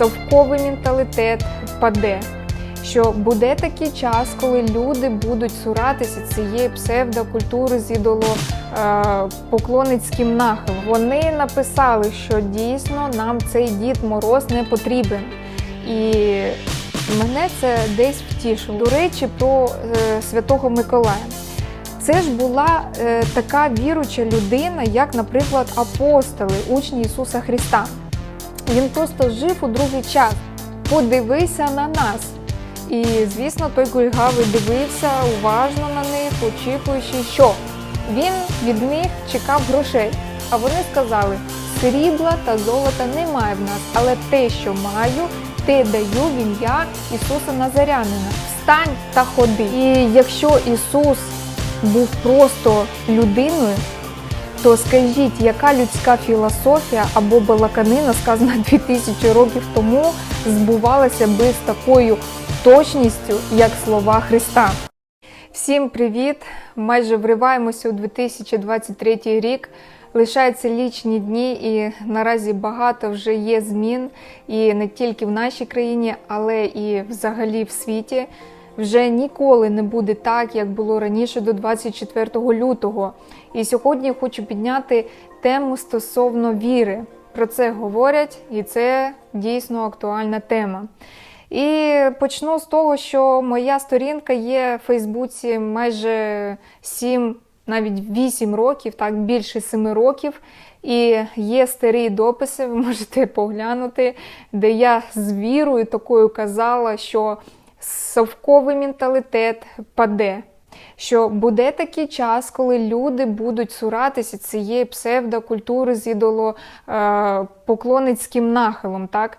совковий менталітет впаде. Що буде такий час, коли люди будуть цуратися цієї псевдокультури з ідолопоклонницьким нахилом. Вони написали, що дійсно нам цей Дід Мороз не потрібен. І мене це десь втішило. До речі, про е, святого Миколая. Це ж була е, така віруча людина, як, наприклад, апостоли, учні Ісуса Христа. Він просто жив у другий час. Подивися на нас. І, звісно, той кульгавий дивився уважно на них, очікуючи, що він від них чекав грошей. А вони сказали: срібла та золота немає в нас, але те, що маю, те даю в ім'я Ісуса Назарянина. Встань та ходи. І якщо Ісус був просто людиною, то скажіть, яка людська філософія або балаканина, сказана 2000 років тому, збувалася би з такою точністю, як слова Христа? Всім привіт! Майже вриваємося у 2023 рік. Лишаються лічні дні, і наразі багато вже є змін, і не тільки в нашій країні, але і взагалі в світі. Вже ніколи не буде так, як було раніше до 24 лютого. І сьогодні я хочу підняти тему стосовно віри. Про це говорять, і це дійсно актуальна тема. І почну з того, що моя сторінка є в Фейсбуці майже 7, навіть 8 років, так більше 7 років. І є старі дописи, ви можете поглянути, де я з вірою такою казала, що совковий менталітет паде. Що буде такий час, коли люди будуть суратися цієї псевдокультури з ідолопоклонницьким нахилом. Так?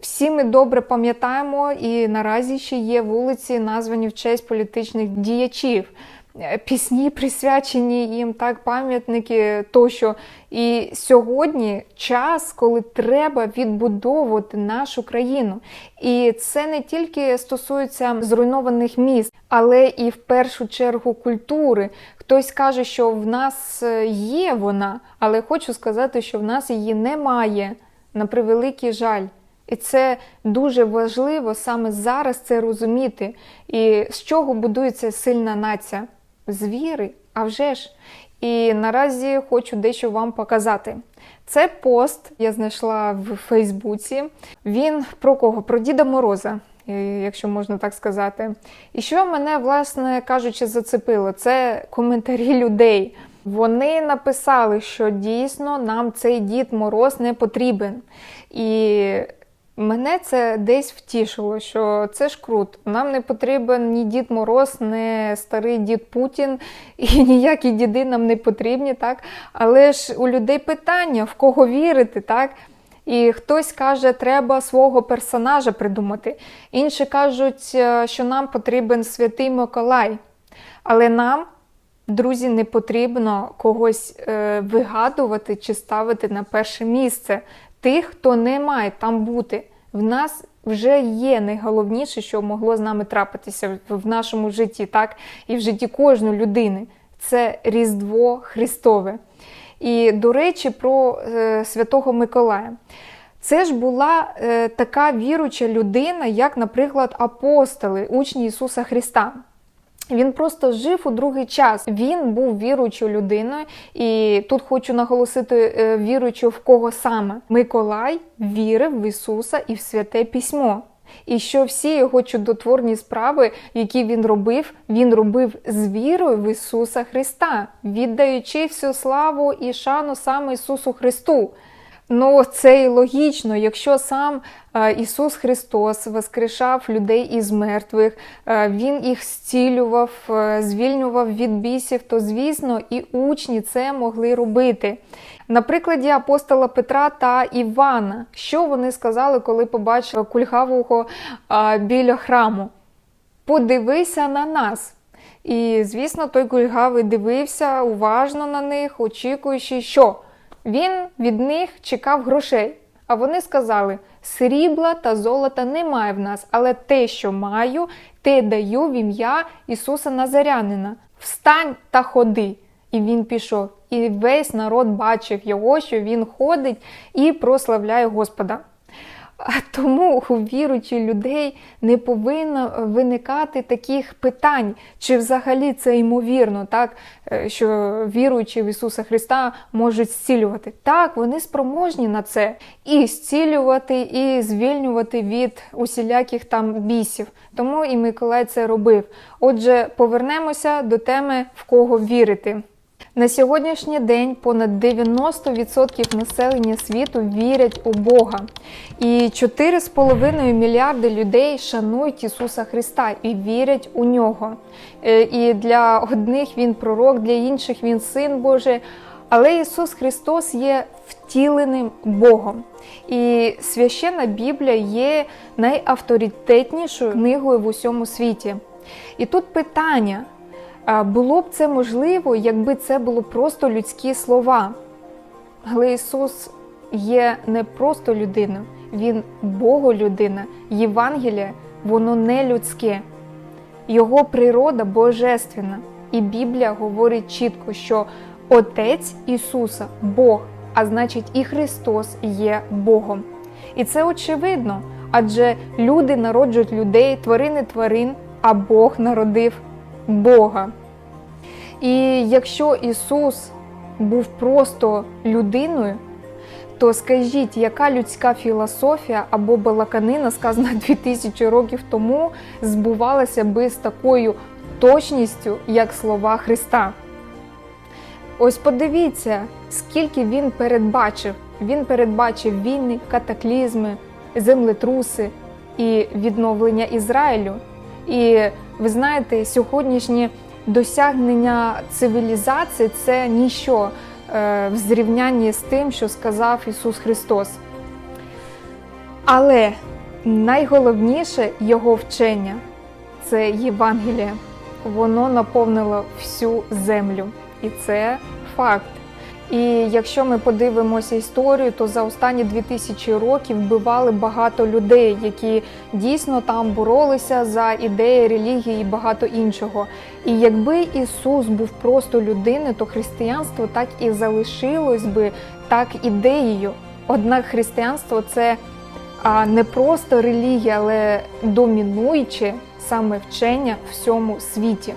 Всі ми добре пам'ятаємо, і наразі ще є вулиці, названі в честь політичних діячів. Пісні присвячені їм, так, пам'ятники тощо. І сьогодні час, коли треба відбудовувати нашу країну. І це не тільки стосується зруйнованих міст, але і в першу чергу культури. Хтось каже, що в нас є вона, але хочу сказати, що в нас її немає на превеликий жаль. І це дуже важливо саме зараз це розуміти. І з чого будується сильна нація? З віри, а вже ж. І наразі хочу дещо вам показати. Це пост я знайшла в Фейсбуці. Він про кого? Про Діда Мороза, якщо можна так сказати. І що мене, власне кажучи, зацепило? Це коментарі людей. Вони написали, що дійсно нам цей Дід Мороз не потрібен. І Мене це десь втішило, що це ж круто. Нам не потрібен ні Дід Мороз, ні старий дід Путін, і ніякі діди нам не потрібні, так? Але ж у людей питання, в кого вірити, так? І хтось каже, треба свого персонажа придумати. Інші кажуть, е, що нам потрібен святий Миколай. Але нам, друзі, не потрібно когось е, вигадувати чи ставити на перше місце тих, хто не має там бути. В нас вже є найголовніше, що могло з нами трапитися в нашому житті, так і в житті кожної людини. Це Різдво Христове. І, до речі, про е, Святого Миколая. Це ж була е, така віруча людина, як, наприклад, апостоли, учні Ісуса Христа. Він просто жив у другий час. Він був віруючою людиною, і тут хочу наголосити е, віруючу в кого саме Миколай вірив в Ісуса і в святе письмо. І що всі його чудотворні справи, які він робив, він робив з вірою в Ісуса Христа, віддаючи всю славу і шану саме Ісусу Христу. Ну, це і логічно, якщо сам е, Ісус Христос воскрешав людей із мертвих, е, Він їх зцілював, е, звільнював від бісів, то, звісно, і учні це могли робити. На прикладі апостола Петра та Івана, що вони сказали, коли побачили кульгавого біля храму? Подивися на нас. І, звісно, той кульгавий дивився уважно на них, очікуючи, що. Він від них чекав грошей. А вони сказали: срібла та золота немає в нас, але те, що маю, те даю в ім'я Ісуса Назарянина. Встань та ходи. І він пішов. І весь народ бачив його, що він ходить і прославляє Господа. Тому у віруючих людей не повинно виникати таких питань, чи взагалі це ймовірно, так е, що віруючі в Ісуса Христа можуть зцілювати. Так, вони спроможні на це і зцілювати, і звільнювати від усіляких там бісів. Тому і Миколай це робив. Отже, повернемося до теми в кого вірити. На сьогоднішній день понад 90% населення світу вірять у Бога. І 4,5 мільярди людей шанують Ісуса Христа і вірять у нього. Е, І для одних Він пророк, для інших Він син Божий. Але Ісус Христос є втіленим Богом. І священна Біблія є найавторитетнішою книгою в усьому світі. І тут питання. Було б це можливо, якби це було просто людські слова. Але Ісус є не просто людиною, Він Боголюдина. Євангеліє, воно не людське, Його природа божественна. І Біблія говорить чітко, що Отець Ісуса Бог, а значить, і Христос є Богом. І це очевидно, адже люди народжують людей, тварини тварин, а Бог народив Бога. І якщо Ісус був просто людиною, то скажіть, яка людська філософія або балаканина, сказана 2000 років тому, збувалася би з такою точністю, як слова Христа? Ось подивіться, скільки він передбачив. Він передбачив війни, катаклізми, землетруси і відновлення Ізраїлю. І ви знаєте, сьогоднішні досягнення цивілізації це ніщо е, в зрівнянні з тим, що сказав Ісус Христос. Але найголовніше його вчення це Євангеліє. Воно наповнило всю землю. І це факт. І якщо ми подивимося історію, то за останні 2000 років вбивали багато людей, які дійсно там боролися за ідеї релігії і багато іншого. І якби Ісус був просто людиною, то християнство так і залишилось би так ідеєю. Однак християнство це не просто релігія, але домінуюче саме вчення в всьому світі.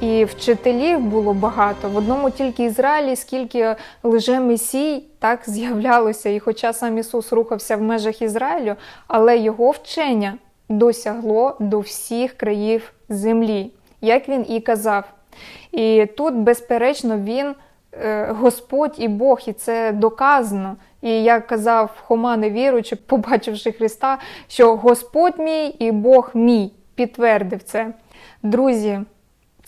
І вчителів було багато. В одному тільки Ізраїлі, скільки лже месій так з'являлося. І хоча сам Ісус рухався в межах Ізраїлю, але його вчення досягло до всіх країв землі, як він і казав. І тут, безперечно, він е, Господь і Бог, і це доказано. І як казав Хома невіруючи, побачивши Христа, що Господь мій і Бог мій підтвердив це. Друзі.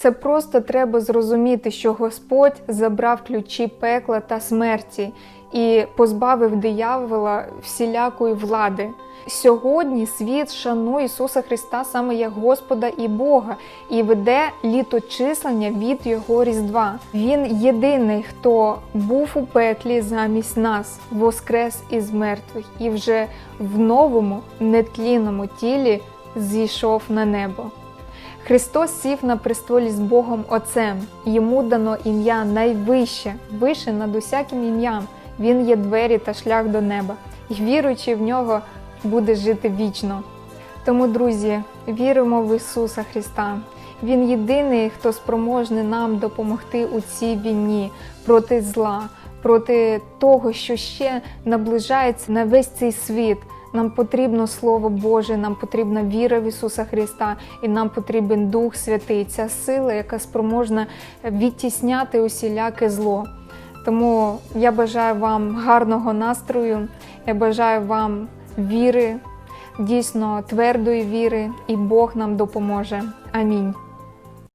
Це просто треба зрозуміти, що Господь забрав ключі пекла та смерті і позбавив диявола всілякої влади. Сьогодні світ шанує Ісуса Христа саме як Господа і Бога і веде літочислення від Його Різдва. Він єдиний, хто був у пеклі замість нас, воскрес із мертвих, і вже в новому нетлінному тілі зійшов на небо. Христос сів на престолі з Богом Отцем. Йому дано ім'я найвище, вище над усяким ім'ям. Він є двері та шлях до неба, і віруючи в нього, буде жити вічно. Тому, друзі, віримо в Ісуса Христа. Він єдиний, хто спроможний нам допомогти у цій війні проти зла, проти того, що ще наближається на весь цей світ. Нам потрібно Слово Боже, нам потрібна віра в Ісуса Христа, і нам потрібен Дух Святий, ця сила, яка спроможна відтісняти усіляке зло. Тому я бажаю вам гарного настрою, я бажаю вам віри, дійсно твердої віри, і Бог нам допоможе. Амінь.